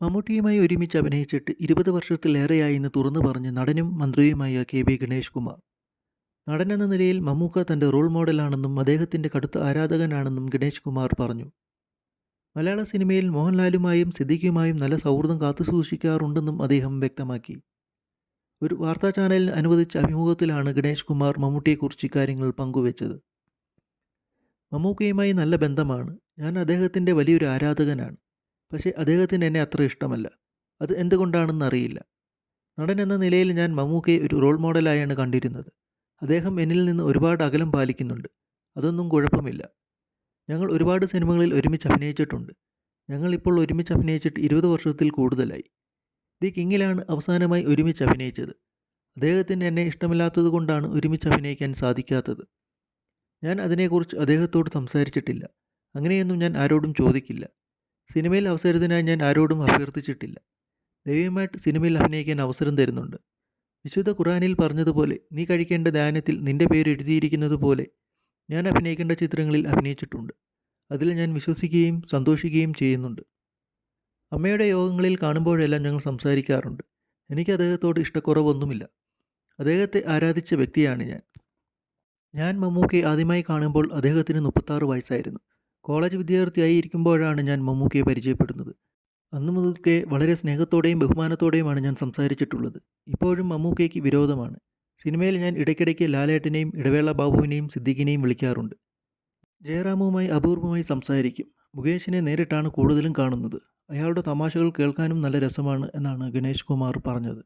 മമ്മൂട്ടിയുമായി ഒരുമിച്ച് അഭിനയിച്ചിട്ട് ഇരുപത് വർഷത്തിലേറെയായെന്ന് തുറന്നു പറഞ്ഞ് നടനും മന്ത്രിയുമായ കെ ബി ഗണേഷ് കുമാർ. നടനെന്ന നിലയിൽ മമ്മൂക്ക തന്റെ റോൾ മോഡലാണെന്നും അദ്ദേഹത്തിന്റെ കടുത്ത ആരാധകനാണെന്നും ഗണേഷ് കുമാർ പറഞ്ഞു. മലയാള സിനിമയിൽ മോഹൻലാലുമായും സിദ്ദിഖുമായും നല്ല സൗഹൃദം കാത്തുസൂക്ഷിക്കാറുണ്ടെന്നും അദ്ദേഹം വ്യക്തമാക്കി. ഒരു വാർത്താ ചാനലിന് അനുവദിച്ച അഭിമുഖത്തിലാണ് ഗണേഷ് കുമാർ മമ്മൂട്ടിയെക്കുറിച്ച് ഇക്കാര്യങ്ങൾ പങ്കുവച്ചത്. മമ്മൂക്കയുമായി നല്ല ബന്ധമാണ്. ഞാൻ അദ്ദേഹത്തിന്റെ വലിയൊരു ആരാധകനാണ്. പക്ഷേ അദ്ദേഹത്തിന് എന്നെ അത്ര ഇഷ്ടമല്ല. അത് എന്തുകൊണ്ടാണെന്ന് അറിയില്ല. നടൻ എന്ന നിലയിൽ ഞാൻ മമ്മൂക്കയെ ഒരു റോൾ മോഡലായാണ് കണ്ടിരുന്നത്. അദ്ദേഹം എന്നിൽ നിന്ന് ഒരുപാട് അകലം പാലിക്കുന്നുണ്ട്. അതൊന്നും കുഴപ്പമില്ല. ഞങ്ങൾ ഒരുപാട് സിനിമകളിൽ ഒരുമിച്ച് അഭിനയിച്ചിട്ടുണ്ട്. ഞങ്ങൾ ഇപ്പോൾ ഒരുമിച്ച് അഭിനയിച്ചിട്ട് ഇരുപത് വർഷത്തിൽ കൂടുതലായി. ദി കിങ്ങിലാണ് അവസാനമായി ഒരുമിച്ച് അഭിനയിച്ചത്. അദ്ദേഹത്തിന് എന്നെ ഇഷ്ടമില്ലാത്തത് കൊണ്ടാണ് ഒരുമിച്ച് അഭിനയിക്കാൻ സാധിക്കാത്തത്. ഞാൻ അതിനെക്കുറിച്ച് അദ്ദേഹത്തോട് സംസാരിച്ചിട്ടില്ല. അങ്ങനെയൊന്നും ഞാൻ ആരോടും ചോദിക്കില്ല. സിനിമയിൽ അവസരത്തിനായി ഞാൻ ആരോടും അഭ്യർത്ഥിച്ചിട്ടില്ല. ദൈവമായിട്ട് സിനിമയിൽ അഭിനയിക്കാൻ അവസരം തരുന്നുണ്ട്. വിശുദ്ധ ഖുറാനിൽ പറഞ്ഞതുപോലെ നീ കഴിക്കേണ്ട ദാനത്തിൽ നിന്റെ പേര് എഴുതിയിരിക്കുന്നത് പോലെ ഞാൻ അഭിനയിക്കേണ്ട ചിത്രങ്ങളിൽ അഭിനയിച്ചിട്ടുണ്ട്. അതിൽ ഞാൻ വിശ്വസിക്കുകയും സന്തോഷിക്കുകയും ചെയ്യുന്നുണ്ട്. അമ്മയുടെ യോഗങ്ങളിൽ കാണുമ്പോഴെല്ലാം ഞങ്ങൾ സംസാരിക്കാറുണ്ട്. എനിക്ക് അദ്ദേഹത്തോട് ഇഷ്ടക്കുറവൊന്നുമില്ല. അദ്ദേഹത്തെ ആരാധിച്ച വ്യക്തിയാണ് ഞാൻ. ഞാൻ മമ്മൂക്കയെ ആദ്യമായി കാണുമ്പോൾ അദ്ദേഹത്തിന് മുപ്പത്താറ് വയസ്സായിരുന്നു. കോളേജ് വിദ്യാർത്ഥിയായി ഇരിക്കുമ്പോഴാണ് ഞാൻ മമ്മൂക്കയെ പരിചയപ്പെടുന്നത്. അന്നു മുതൽക്കേ വളരെ സ്നേഹത്തോടെയും ബഹുമാനത്തോടെയുമാണ് ഞാൻ സംസാരിച്ചിട്ടുള്ളത്. ഇപ്പോഴും മമ്മൂക്കയ്ക്ക് വിരോധമാണ്. സിനിമയിൽ ഞാൻ ഇടയ്ക്കിടയ്ക്ക് ലാലേട്ടനെയും ഇടവേള ബാബുവിനെയും സിദ്ദിഖിനെയും വിളിക്കാറുണ്ട്. ജയറാമുമായി അപൂർവമായി സംസാരിക്കും. മുകേഷിനെ നേരിട്ടാണ് കൂടുതലും കാണുന്നത്. അയാളുടെ തമാശകൾ കേൾക്കാനും നല്ല രസമാണ് എന്നാണ് ഗണേഷ് കുമാർ പറഞ്ഞത്.